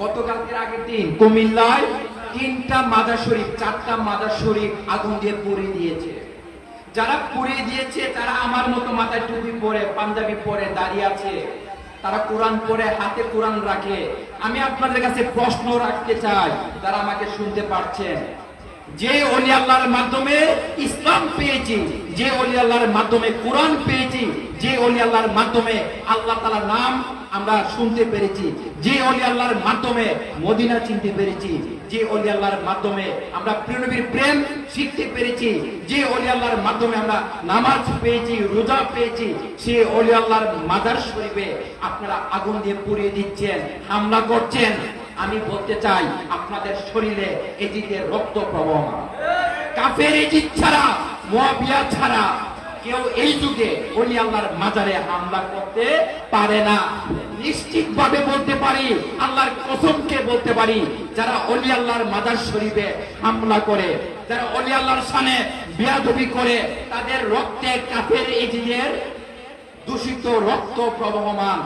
গতকালকের আগের দিন কুমিল্লায় তিনটা মাদার শরীফ, চারটা মাদার শরীফ আগুন দিয়ে পুড়িয়ে দিয়েছে। যারা পুড়িয়ে দিয়েছে, তারা আমার মতো মাথায় টুপি পরে, পাঞ্জাবি পরে দাঁড়িয়ে আছে। তারা কোরআন পরে, হাতে কোরআন রাখে। আমি আপনাদের কাছে প্রশ্ন রাখতে চাই তারা আমাকে শুনতে পারছেন। যে অলি আল্লাহর মাধ্যমে ইসলাম পেয়েছি, যে অলি আল্লাহর মাধ্যমে কোরআন পেয়েছি, যে অলি আল্লাহর মাধ্যমে আল্লাহ তাআলার নাম আমরা শুনতে পেরেছি যে অলি আল্লাহর মাধ্যমে মদিনা চিনতে পেরেছি যে অলি আল্লাহর মাধ্যমে আমরা প্রেম শিখতে পেরেছি যে অলি আল্লাহর মাধ্যমে আমরা নামাজ পেয়েছি, রোজা পেয়েছি সে অলি আল্লাহর মাদার শরীফে আপনারা আগুন দিয়ে পুড়িয়ে দিচ্ছেন, হামলা করছেন। আমি বলতে চাই, আপনাদের শরীরে এদিকে রক্ত প্রবাহ কাফের এজিদ ছাড়া, মুয়াবিয়া ছাড়া কেউ এই যুগে অলি আল্লাহর মাজারে হামলা করতে পারে না। নিশ্চিত ভাবে বলতে পারি, আল্লাহর কসমকে বলতে পারি, যারা অলি আল্লাহর মাজার শরীফে হামলা করে, যারা অলি আল্লাহর সামনে বিয়াদবি করে, তাদের রক্তে কাফের এজিদের দূষিত রক্ত প্রবহমান।